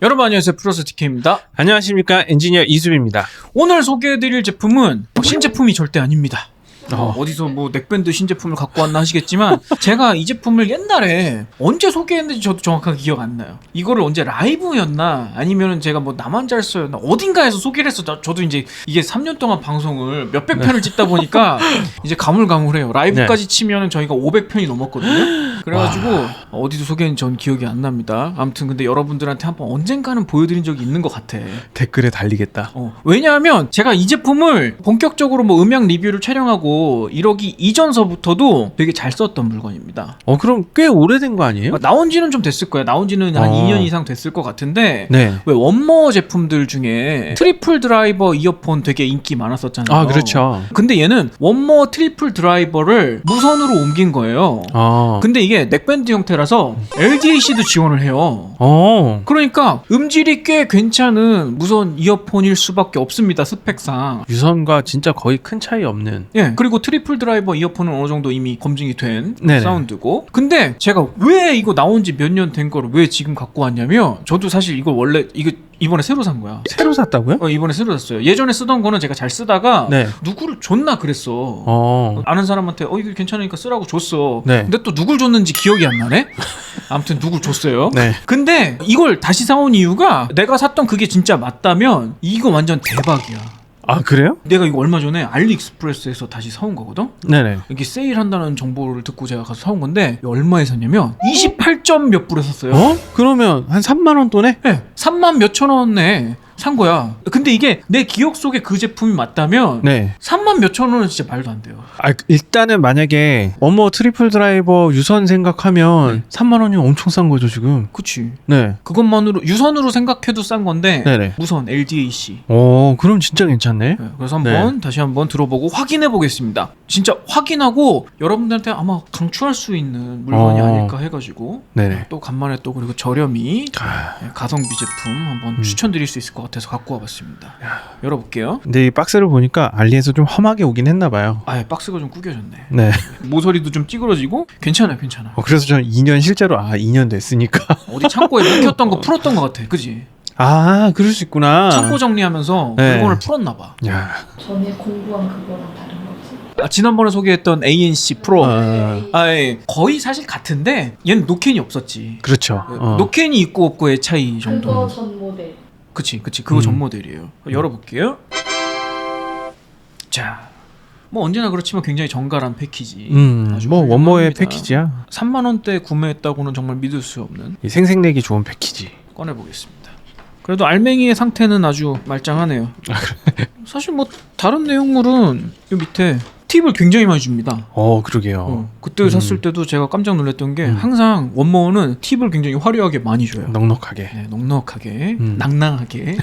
여러분 안녕하세요 프로스 TK입니다. 안녕하십니까 엔지니어 이수빈입니다. 오늘 소개해드릴 제품은 신제품이 절대 아닙니다. 어, 어 디서 뭐 넥밴드 신제품을 갖고 왔나 하시겠지만 제가 이 제품을 옛날에 언제 소개했는지 저도 정확하게 기억 안 나요. 이거를 언제 라이브였나 아니면은 제가 뭐 나만 잘 써였나 어딘가에서 소개를 했어. 나- 저도 이제 이게 3년 동안 방송을 몇백 편을 찍다 보니까 이제 가물가물해요. 라이브까지 치면은 저희가 500편이 넘었거든요. 그래가지고 어디서 소개했는지 전 기억이 안 납니다. 아무튼 근데 여러분들한테 한번 언젠가는 보여드린 적이 있는 것 같아. 댓글에 달리겠다. 어, 왜냐하면 제가 이 제품을 본격적으로 뭐 음향 리뷰를 촬영하고 이러기 이전서부터도 되게 잘 썼던 물건입니다. 어 그럼 꽤 오래된 거 아니에요? 그러니까 나온 지는 좀 됐을 거야. 나온 지는 한 어. 2년 이상 됐을 것 같은데 네. 왜 원모 제품들 중에 트리플 드라이버 이어폰 되게 인기 많았었잖아요. 아 그렇죠. 근데 얘는 원모 트리플 드라이버를 무선으로 옮긴 거예요. 어. 근데 이게 넥밴드 형태라서 LDAC도 지원을 해요. 어. 그러니까 음질이 꽤 괜찮은 무선 이어폰일 수밖에 없습니다. 스펙상. 유선과 진짜 거의 큰 차이 없는. 예. 그리고 트리플 드라이버 이어폰은 어느 정도 이미 검증이 된 네네. 사운드고. 근데 제가 왜 이거 나온 지 몇 년 된 거를 왜 지금 갖고 왔냐면 저도 사실 이거 원래 이거 이번에 새로 산 거야. 새로 샀다고요? 어, 이번에 새로 샀어요. 예전에 쓰던 거는 제가 잘 쓰다가 네. 누구를 줬나 그랬어. 어. 아는 사람한테 어 이거 괜찮으니까 쓰라고 줬어. 네. 근데 또 누굴 줬는지 기억이 안 나네. 아무튼 누굴 줬어요. 네. 근데 이걸 다시 사온 이유가 내가 샀던 그게 진짜 맞다면 이거 완전 대박이야. 아 그래요? 내가 이거 얼마 전에 알리익스프레스에서 다시 사온 거거든. 네네. 이게 세일한다는 정보를 듣고 제가 가서 사온 건데 얼마에 샀냐면 28점 몇 불에 샀어요. 어? 그러면 한 3만 원 돈에? 네, 3만 몇천 원에 산 거야. 근데 이게 내 기억 속에 그 제품이 맞다면 네. 3만 몇천 원은 진짜 말도 안 돼요. 아 일단은 만약에 어머 트리플 드라이버 유선 생각하면 3만 원이 엄청 싼 거죠 지금. 그치. 네. 그것만으로 유선으로 생각해도 싼 건데 네네. 무선 LDAC. 오 그럼 진짜 괜찮네. 네, 그래서 한번 다시 한번 들어보고 확인해 보겠습니다. 진짜 확인하고 여러분들한테 아마 강추할 수 있는 물건이 어. 아닐까 해가지고 네네. 또 간만에 또 그리고 저렴이 아, 네, 가성비 제품 한번 음. 추천드릴 수 있을 것 같아 서 갖고 와봤습니다. 열어볼게요. 근데 이 박스를 보니까 알리에서 좀 험하게 오긴 했나 봐요. 아 박스가 좀 구겨졌네. 네. 모서리도 좀 찌그러지고 괜찮아 요, 괜찮아. 어, 그래서 저는 2년 실제로 아 2년 됐으니까 어디 창고에 묵혔던 거 풀었던 것 같아, 그지? 아 그럴 수 있구나. 창고 정리하면서 네. 물건을 풀었나 봐. 야. 전에 공부한 그거랑 다른 거지? 아, 지난번에 소개했던 ANC 프로. 아, 아, 예. 거의 사실 같은데 얘는 노캔이 없었지. 그렇죠. 어. 노캔이 있고 없고의 차이 정도. 그거 전 모델. 그치, 그치. 그거 음. 전 모델이에요. 열어볼게요. 자, 뭐 언제나 그렇지만 굉장히 정갈한 패키지. 음, 아주 뭐 원모의 훌륭합니다. 패키지야. 3만 원대 구매했다고는 정말 믿을 수 없는. 이 생생내기 좋은 패키지. 꺼내 보겠습니다. 그래도 알맹이의 상태는 아주 말짱하네요. 사실 뭐 다른 내용물은 이 밑에 팁을 굉장히 많이 줍니다. 어, 그러게요. 어, 그때 음. 샀을 때도 제가 깜짝 놀랐던 게 음. 항상 원모어는 팁을 굉장히 화려하게 많이 줘요. 넉넉하게. 네, 넉넉하게, 음. 낭낭하게.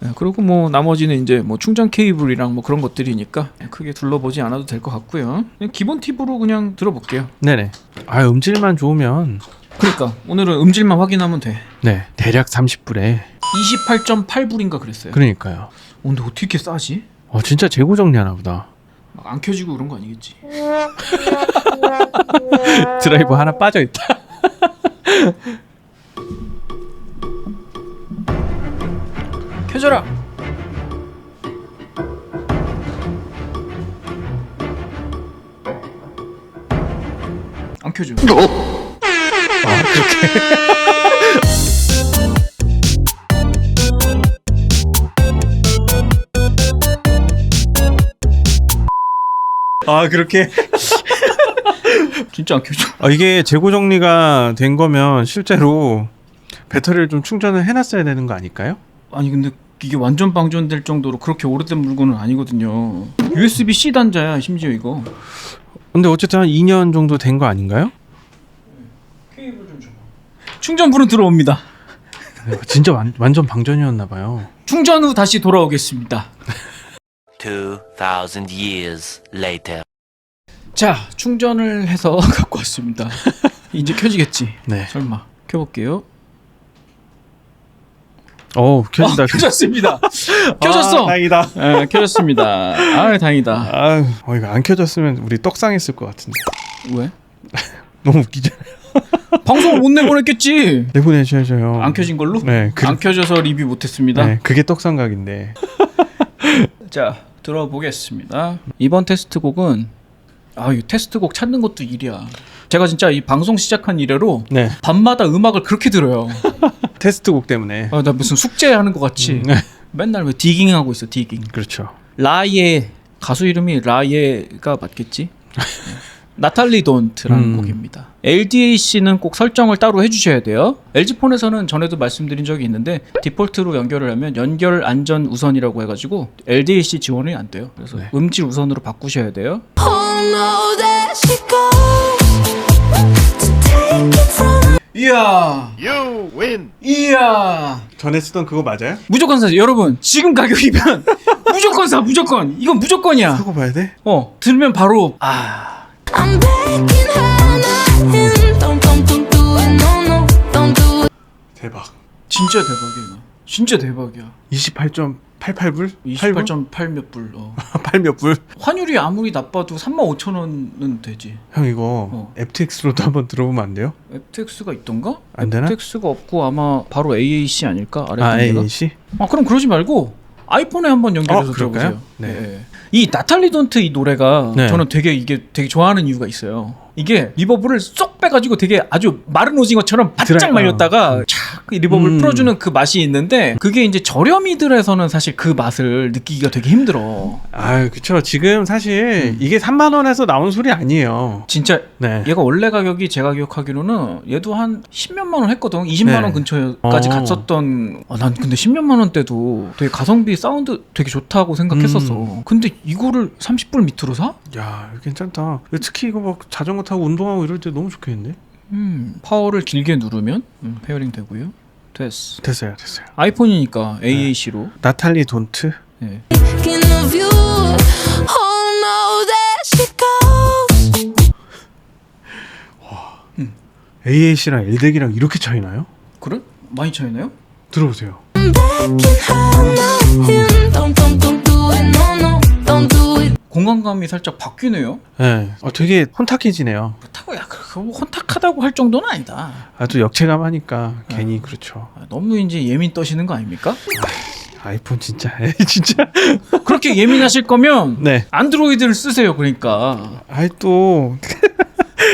네, 그리고 뭐 나머지는 이제 뭐 충전 케이블이랑 뭐 그런 것들이니까 크게 둘러보지 않아도 될 것 같고요. 기본 팁으로 그냥 들어볼게요. 네네. 아, 음질만 좋으면 그러니까 오늘은 음질만 확인하면 돼. 네, 대략 30불에. 28.8불인가 그랬어요. 그러니까요. 어, 근데 어떻게 싸지? 어, 진짜 재고 정리하나 보다. 막 안 켜지고 그런 거 아니겠지? 드라이버 하나 빠져 있다. 켜져라. 안 켜져. 아, 그렇게. 아, 그렇게. 진짜 안 켜져. 아, 이게 재고 정리가 된 거면 실제로 배터리를 좀 충전을 해놨어야 되는 거 아닐까요? 아니 근데 이게 완전 방전될 정도로 그렇게 오래된 물건은 아니거든요. USB-C 단자야 심지어 이거. 근데 어쨌든 한 2년 정도 된 거 아닌가요? 케이블 좀 줘. 충전불은 들어옵니다. 진짜 완, 완전 방전이었나 봐요. 충전 후 다시 돌아오겠습니다. 2,000 years later. 자 충전을 해서 갖고 왔습니다. 이제 켜지겠지? 네. 설마 켜볼게요. 어, 켜진다. 아, 켜졌습니다. 켜졌어. 아, 다행이다. 예, 켜졌습니다. 아 다행이다. 아, 어, 이거 안 켜졌으면 우리 떡상했을 것 같은데. 왜? 너무 웃기잖아요. 방송을 못 내보냈겠지. 내보내셔야죠. 안 켜진 걸로? 네, 그, 안 켜져서 리뷰 못했습니다. 네, 그게 떡상각인데. 자 들어보겠습니다. 이번 테스트 곡은 아 이 테스트곡 찾는 것도 일이야. 제가 진짜 이 방송 시작한 이래로 네, 밤마다 음악을 그렇게 들어요. 테스트곡 때문에. 아, 나 무슨 숙제하는 것 같이 네. 맨날 왜 디깅 하고 있어 디깅. 그렇죠. 라예 가수 이름이 라예가 맞겠지? 네. 나탈리 돈트라는 음. 곡입니다. LDAC는 꼭 설정을 따로 해주셔야 돼요. LG폰에서는 전에도 말씀드린 적이 있는데 디폴트로 연결을 하면 연결 안전 우선이라고 해가지고 LDAC 지원이 안 돼요. 그래서 네. 음질 우선으로 바꾸셔야 돼요. Oh no, there she goes to take it from 이야, You win. 이야. 전에 쓰던 그거 맞아요? 무조건 사 여러분 지금 가격이면 무조건 사 무조건 이건 무조건이야. 사고 봐야 돼? 어 들면 바로 아 I'm begging her not him. Don't, don't, don't do it, no, no, don't do it. 대박. 진짜 대박이야. 진짜 대박이야. 28.88불? 28.8몇 불. 어. 8몇 불? 환율이 아무리 나빠도 35,000원은 되지. 형 이거 어. FTX로도 한번 들어보면 안 돼요? FTX가 있던가? 안 되나? FTX가 없고 아마 바로 AAC 아닐까? 아래 아, 단계가? AAC? 아 그럼 그러지 말고 아이폰에 한번 연결해서 어? 들어보세요. 네. 네. 이 나탈리 돈트 이 노래가 네. 저는 되게 이게 되게 좋아하는 이유가 있어요. 이게 리버브를 쏙 빼가지고 되게 아주 마른 오징어처럼 바짝 드라이- 말렸다가 촥 리버브를 음. 풀어주는 그 맛이 있는데 그게 이제 저렴이들에서는 사실 그 맛을 느끼기가 되게 힘들어. 아, 그쵸. 지금 사실 음. 이게 3만 원에서 나온 소리 아니에요. 진짜 네. 얘가 원래 가격이 제가 기억하기로는 얘도 한 10몇만 원 했거든. 20만 원 네. 근처까지 어. 갔었던. 아, 난 근데 10몇만 원대도 되게 가성비 사운드 되게 좋다고 생각했었어. 음. 근데 이거를 30불 밑으로 사? 야, 이거 괜찮다. 특히 이거 막 자전거 타고 운동하고 이럴 때 너무 좋겠는데? 음, 파워를 길게 누르면 음, 페어링 되고요. 됐어. 됐어요, 됐어요. 아이폰이니까 AAC로. 나탈리 돈트? 네. Thinking of you. Oh no, there she goes. AAC랑 LDEC이랑 이렇게 차이나요? 그래? 많이 차이나요? 들어보세요. I'm begging her not him. Don't, don't, don't do it, no, no, don't do it. 공간감이 살짝 바뀌네요. 네. 어, 되게 혼탁해지네요. 그렇다고 야, 그거 뭐 혼탁하다고 할 정도는 아니다. 아주 역체감 하니까 괜히 그렇죠. 아, 너무 이제 예민 떠시는 거 아닙니까? 아이폰 진짜, 에이, 진짜. 그렇게 예민하실 거면 네. 안드로이드를 쓰세요. 그러니까. 아이 또.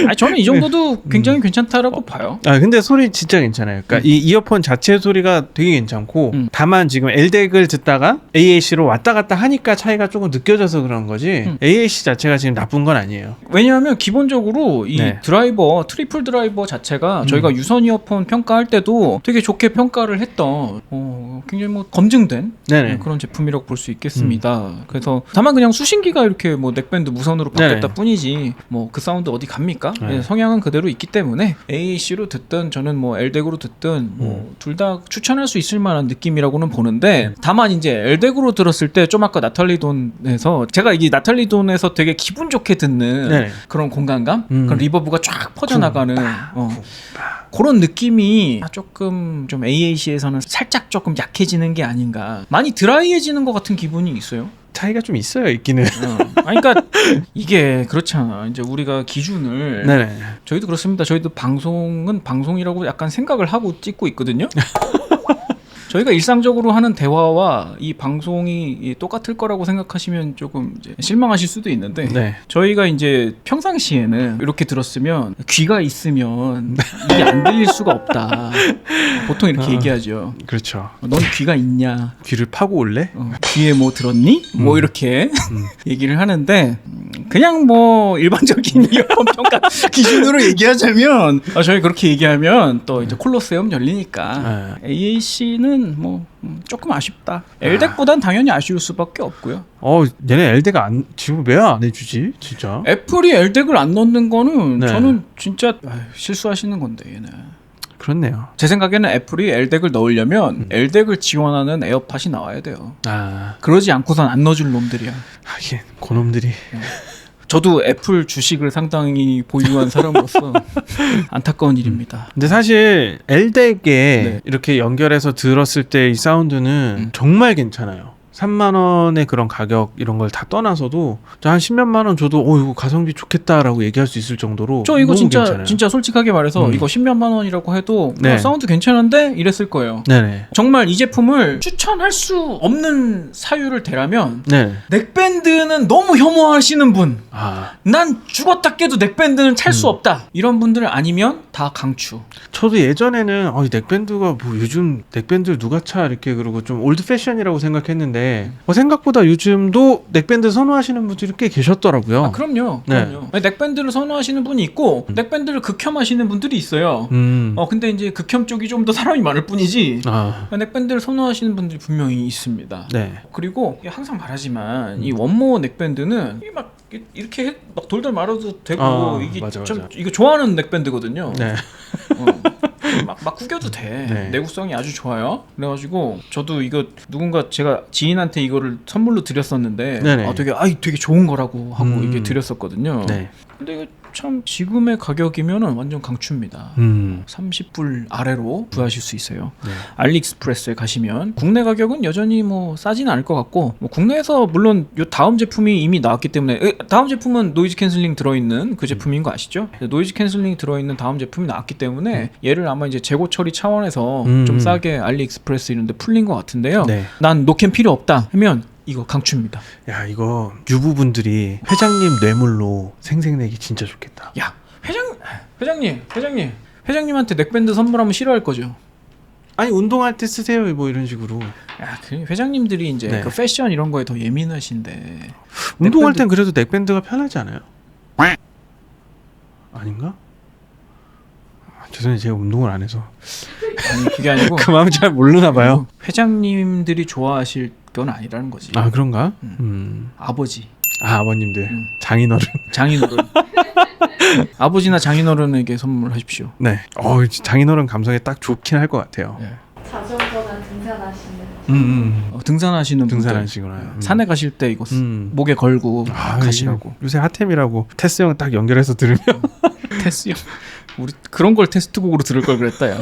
아니, 저는 이 정도도 굉장히 괜찮다라고 봐요. 아 근데 소리 진짜 괜찮아요. 그러니까 이 이어폰 자체 소리가 되게 괜찮고 음. 다만 지금 LDEC을 듣다가 AAC로 왔다 갔다 하니까 차이가 조금 느껴져서 그런 거지 음. AAC 자체가 지금 나쁜 건 아니에요. 왜냐하면 기본적으로 이 네. 드라이버 트리플 드라이버 자체가 음. 저희가 유선 이어폰 평가할 때도 되게 좋게 평가를 했던 어, 굉장히 뭐 검증된 네네. 음. 그런 제품이라고 볼 수 있겠습니다. 그래서 다만 그냥 수신기가 이렇게 뭐 넥밴드 무선으로 바뀌었다 네네. 뿐이지 뭐 그 사운드 어디 갑니 까? 네. 예, 성향은 그대로 있기 때문에 AAC로 듣든 저는 뭐 LDEC으로 듣든 음. 뭐둘 다 추천할 수 있을 만한 느낌이라고는 보는데 다만 이제 LDEC으로 들었을 때 좀 아까 나탈리 돈에서 제가 이게 나탈리 돈에서 되게 기분 좋게 듣는 네네. 그런 공간감, 음. 그런 리버브가 쫙 퍼져나가는 어, 그런 느낌이 조금 좀 AAC에서는 살짝 조금 약해지는 게 아닌가. 많이 드라이해지는 것 같은 기분이 있어요. 차이가 좀 있어요 있기는. 어. 아니, 그러니까 이게 그렇잖아. 이제 우리가 기준을 네네. 저희도 그렇습니다. 저희도 방송은 방송이라고 약간 생각을 하고 찍고 있거든요. 저희가 일상적으로 하는 대화와 이 방송이 이 똑같을 거라고 생각하시면 조금 실망하실 수도 있는데 네. 저희가 이제 평상시에는 이렇게 들었으면 귀가 있으면 이게 안 들릴 수가 없다. 보통 이렇게 어. 얘기하죠. 그렇죠. 넌 귀가 있냐? 귀를 파고 올래? 어, 귀에 뭐 들었니? 뭐 음. 이렇게 얘기를 하는데 음, 그냥 뭐 일반적인 이어폰 평가 기준으로 얘기하자면 아, 저희 그렇게 얘기하면 또 이제 콜로세움 열리니까 네. AAC는 뭐 음, 조금 아쉽다. 엘덱보단 당연히 아쉬울 수밖에 없고요. 어 얘네 LDEC가 안 지금 왜 안 해주지 진짜? 애플이 엘덱을 안 넣는 거는 네. 저는 진짜 아휴, 실수하시는 건데 얘는. 그렇네요. 제 생각에는 애플이 엘덱을 넣으려면 음. 엘덱을 지원하는 에어팟이 나와야 돼요. 아 그러지 않고선 안 넣어줄 놈들이야. 하긴 고놈들이. 저도 애플 주식을 상당히 보유한 사람으로서 안타까운 일입니다. 근데 사실 LDEC에 네. 이렇게 연결해서 들었을 때 이 사운드는 음. 정말 괜찮아요. 3만 원의 그런 가격 이런 걸 다 떠나서도 한 10몇만 원 줘도 어 이거 가성비 좋겠다라고 얘기할 수 있을 정도로 저 이거 진짜 괜찮아요. 진짜 솔직하게 말해서 음. 이거 10몇만 원이라고 해도 네. 어, 사운드 괜찮은데 이랬을 거예요. 네네. 정말 이 제품을 추천할 수 없는 사유를 대라면 네. 넥밴드는 너무 혐오하시는 분, 아 난 죽었다 깨도 넥밴드는 찰수 음. 없다 이런 분들 아니면 다 강추. 저도 예전에는 어, 이 넥밴드가 뭐 요즘 넥밴드 누가 차 이렇게 그러고 좀 올드 패션이라고 생각했는데 어, 생각보다 요즘도 넥밴드 선호하시는 분들이 꽤 계셨더라고요. 아 그럼요, 네. 그럼요. 아니, 넥밴드를 선호하시는 분이 있고 음. 넥밴드를 극혐하시는 분들이 있어요. 음. 어 근데 이제 극혐 쪽이 좀 더 사람이 많을 뿐이지. 아. 넥밴드를 선호하시는 분들이 분명히 있습니다. 네. 그리고 항상 말하지만 이 원모 넥밴드는 막 이- 이렇게 해- 막 돌돌 말아도 되고 아, 이게 맞아, 좀 맞아. 이거 좋아하는 넥밴드거든요. 네. 어. 막, 막 구겨도 돼. 네. 내구성이 아주 좋아요. 그래가지고 저도 이거 누군가 제가 지인한테 이거를 선물로 드렸었는데 네네. 아 되게 아 되게 좋은 거라고 하고 음. 이게 드렸었거든요. 네. 근데 이거 참 지금의 가격이면은 완전 강추입니다. 음. 30불 아래로 구하실 수 있어요. 네. 알리익스프레스에 가시면 국내 가격은 여전히 뭐 싸지는 않을 것 같고 뭐 국내에서 물론 요 다음 제품이 이미 나왔기 때문에 에, 다음 제품은 노이즈 캔슬링 들어있는 그 제품인 거 아시죠? 노이즈 캔슬링 들어있는 다음 제품이 나왔기 때문에 얘를 아마 이제 재고 처리 차원에서 음. 좀 싸게 알리익스프레스 이런데 풀린 것 같은데요. 네. 난 노캔 필요 없다 하면 이거 강추입니다. 야 이거 유부분들이 회장님 뇌물로 생색내기 진짜 좋겠다. 야 회장 회장님 회장님 회장님한테 넥밴드 선물하면 싫어할 거죠. 아니 운동할 때 쓰세요 뭐 이런 식으로. 야, 그 회장님들이 이제 네. 그 패션 이런 거에 더 예민하신데 운동할 땐 그래도 넥밴드가 편하지 않아요? 아닌가? 아, 죄송해요 제가 운동을 안 해서 아니 그게 아니고 그 마음 잘 모르나 봐요. 회장님들이 좋아하실 건 아니라는 거지. 아 그런가? 음. 음. 아버지, 아 아버님들 음. 장인어른. 장인어른. 아버지나 장인어른에게 선물하십시오. 네. 어 장인어른 감성에 딱 좋긴 할 것 같아요. 예. 자전거나 등산하시는 음, 음. 어, 등산하시는 분들 등산하시구나. 음. 산에 가실 때 이거 쓰- 음. 목에 걸고 아, 가시라고. 요새 핫템이라고 테스 형 딱 연결해서 들으면 테스 형 우리 그런 걸 테스트곡으로 들을 걸 그랬다 야.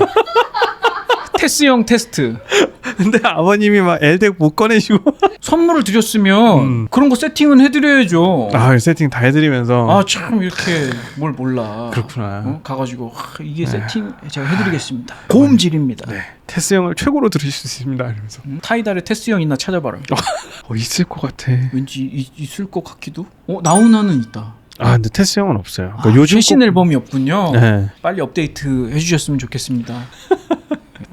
테스 형 테스트 근데 아버님이 막 엘덱 못 꺼내시고 선물을 드렸으면 음. 그런 거 세팅은 해드려야죠. 아 세팅 다 해드리면서 아 참 이렇게 뭘 몰라. 그렇구나. 어? 가가지고 하, 이게 네. 세팅 제가 해드리겠습니다. 고음질입니다. 네 테스 형을 최고로 들으실 수 있습니다 이러면서 음, 타이달에 테스 형 있나 찾아봐라. 어 있을 것 같아. 왠지 이- 있을 것 같기도. 어 나오나는 있다. 아 근데 테스 형은 없어요. 아, 그러니까 요즘 최신 꼭- 앨범이 없군요. 네. 빨리 업데이트 해주셨으면 좋겠습니다.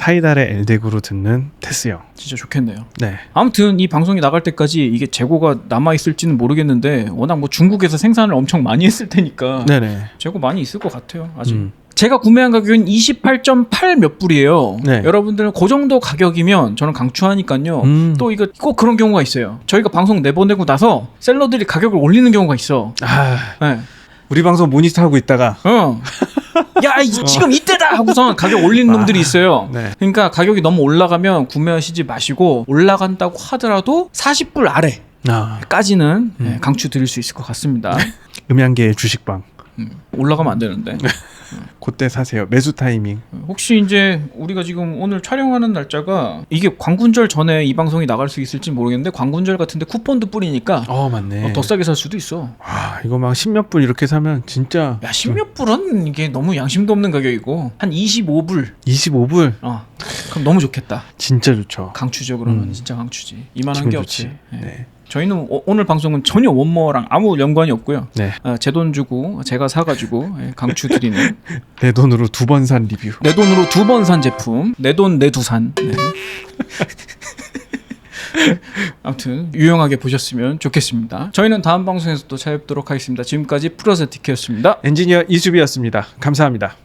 타이달의 엘덱으로 듣는 테스 형. 진짜 좋겠네요. 네. 아무튼 이 방송이 나갈 때까지 이게 재고가 남아 있을지는 모르겠는데 워낙 뭐 중국에서 생산을 엄청 많이 했을 테니까 네네. 재고 많이 있을 것 같아요. 아직. 음. 제가 구매한 가격은 28.8 몇 불이에요. 네. 여러분들은 그 정도 가격이면 저는 강추하니까요. 음. 또 이거 꼭 그런 경우가 있어요. 저희가 방송 내보내고 나서 셀러들이 가격을 올리는 경우가 있어. 아 네. 우리 방송 모니터 하고 있다가 어. 야, 이, 지금 이때다 하고선 가격 올리는 놈들이 있어요. 네. 그러니까 가격이 너무 올라가면 구매하시지 마시고 올라간다고 하더라도 40불 아래까지는 아 네, 강추 드릴 수 있을 것 같습니다. 음향계의 주식방. 음, 올라가면 안 되는데. 그때 사세요. 매수 타이밍. 혹시 이제 우리가 지금 오늘 촬영하는 날짜가 이게 광군절 전에 이 방송이 나갈 수 있을지 모르겠는데 광군절 같은데 쿠폰도 뿌리니까 어 맞네. 어, 더 싸게 살 수도 있어. 아 이거 막 십몇 불 이렇게 사면 진짜 야, 십몇 불은 이게 너무 양심도 없는 가격이고 한 25불. 25불 어. 그럼 너무 좋겠다. 진짜 좋죠. 강추죠 그러면 음. 진짜 강추지. 이만한 지금 게 좋지. 없지. 예. 네. 저희는 오, 오늘 방송은 전혀 원모랑 아무 연관이 없고요. 네. 제돈 주고 제가 사가지고 예, 강추 드리는 내 돈으로 두 번 산 리뷰. 내 돈으로 두 번 산 제품 내 돈 내두 산. 네. 아무튼 유용하게 보셨으면 좋겠습니다. 저희는 다음 방송에서 또 찾아뵙도록 하겠습니다. 지금까지 프로세티키였습니다. 엔지니어 이수비였습니다. 감사합니다.